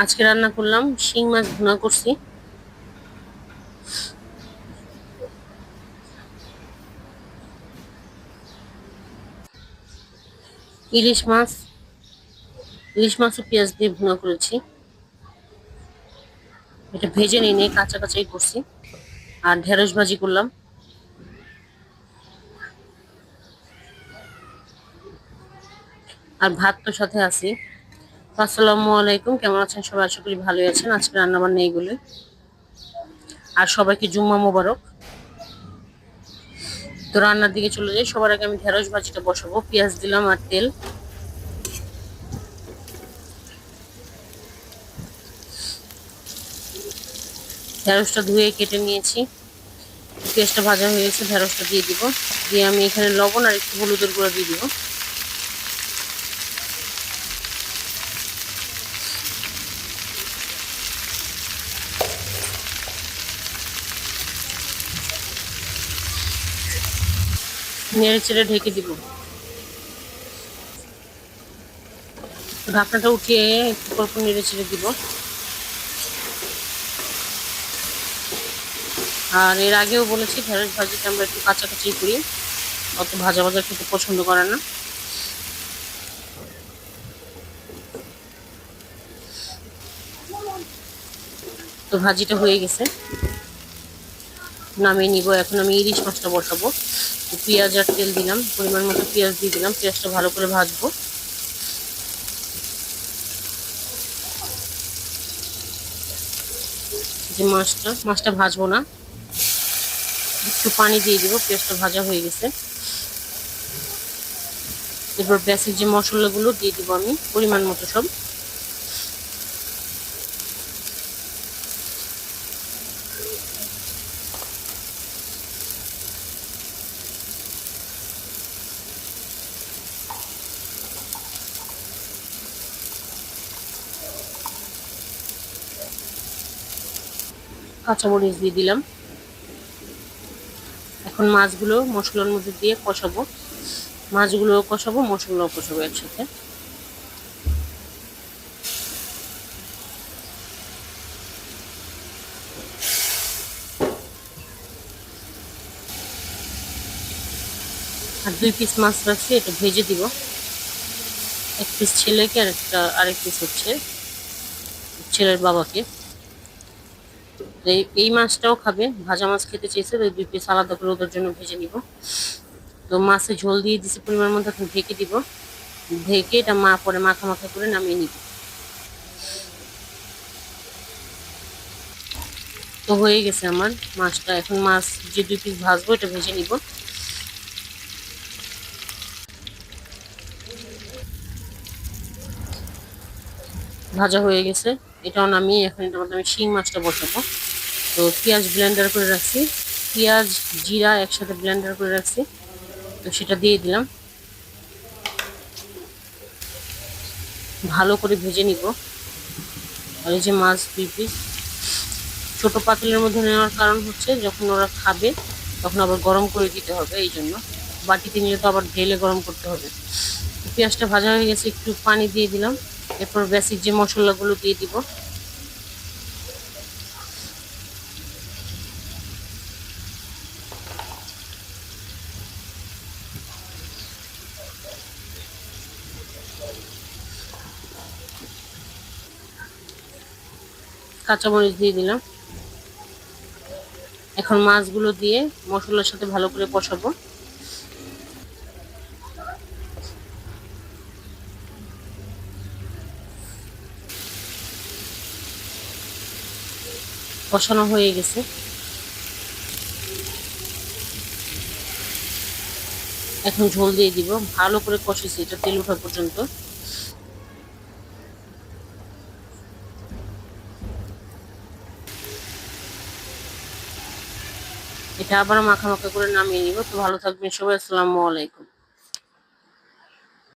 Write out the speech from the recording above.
আজকে রান্না করলাম, শিং মাছ ভুনা করছি। ইলিশ মাছ ইলিশ মাছ ও পেঁয়াজ দিয়ে ভুনা করেছি। এটা ভেজে নিয়ে নিয়ে কাঁচা কাঁচাই করছি। আর ঢেঁড়স ভাজি করলাম। আর ভাত তো সাথে আছি। আসসালামু আলাইকুম, কেমন আছেন? সবাই আশা করি ভালোই আছেন। আজকে রান্না বান্না এইগুলো আর সবাইকে জুম্মা মোবারক। তো রান্নার দিকে চলে যাই। সবার আগে আমি ঢেঁড়স ভাজিটা বসাবো। পেঁয়াজ দিলাম আর তেল। ঢেঁড়সটা ধুয়ে কেটে নিয়েছি। পেঁয়াজটা ভাজা হয়ে গেছে, ঢেঁড়সটা দিয়ে দিব। দিয়ে আমি এখানে লবণ আর একটু হলুদের গুঁড়ো দিয়ে দিব। নেড়ে চেড়ে ঢেকে দিব। ঢাকনাটা উঠিয়ে একটু পর নেড়ে চেড়ে দিব। আর এর আগেও বলেছি, ঢেঁড়স ভাজিটা আমরা একটু কাছাকাছি করি। অত ভাজা ভাজা খেতে পছন্দ করে না। তো ভাজিটা হয়ে গেছে। নামিয়ে নিব। এখন আমি ইলিশ মাছটা বসাবো। পেঁয়াজ আর তেল দিলাম। পরিমাণ মতো পেঁয়াজ দিয়ে দিলাম। পেঁয়াজটা ভালো করে ভাজবো। যে মাছটা মাছটা ভাজবো না। একটু পানি দিয়ে দিব। পেঁয়াজটা ভাজা হয়ে গেছে। এরপর বেসিক যে মশলাগুলো দিয়ে দিব আমি, পরিমাণ মতো সব। কাঁচামরিচ দিয়ে দিলাম। এখন মাছগুলো মশলার মধ্যে দিয়ে কষাবো। মাছগুলো কষাবো, মশলাও কষাবো একসাথে। আর দুই পিস মাছ রাখছি, এটা ভেজে দিব। এক পিস ছেলেকে আর একটা, আরেক পিস হচ্ছে ছেলের বাবাকে। এই মাছটাও খাবে, ভাজা মাছ খেতে চেয়েছে তো দুই পিস আলাদা করে ওদের জন্য ভেজে নিব। তো মাছে ঝোল দিয়ে দিছি পরিমাণ মতো, এখন ঢেকে দিব। ঢেকে এটা মা পরে মাখা মাখা করে নামিয়ে নিব। তো হয়ে গেছে আমার মাছটা। এখন মাছ যে দুই পিস ভাজবো, এটা ভেজে নিব। ভাজা হয়ে গেছে। এটাও নামিয়ে এখন এটার মধ্যে আমি শিং মাছটা বসাবো। তো পেঁয়াজ ব্লেন্ডার করে রাখছি। পেঁয়াজ, জিরা একসাথে ব্লেন্ডার করে রাখছি। তো সেটা দিয়ে দিলাম। ভালো করে ভেজে নিব। আর এই যে মাছ দুই পিস ছোটো পাতিলের মধ্যে নেওয়ার কারণ হচ্ছে যখন ওরা খাবে, তখন আবার গরম করে দিতে হবে এই জন্য। বাটিতে নিয়ে তো আবার ঢেলে গরম করতে হবে। পেঁয়াজটা ভাজা হয়ে গেছে, একটু পানি দিয়ে দিলাম। এরপর বেসিক যে মশলাগুলো দিয়ে দিব কাঁচামরিচ দিয়ে দিলাম। এখন মাছগুলো দিয়ে মশলার সাথে ভালো করে কষাবো। কষানো হয়ে গেছে। এখন ঝোল দিয়ে দিব। ভালো করে কষেছি, এটা তেল ওঠা পর্যন্ত। এটা আবার মাখা মাখা করে নামিয়ে নিব। তো ভালো থাকবেন সবাই আসসালামু আলাইকুম।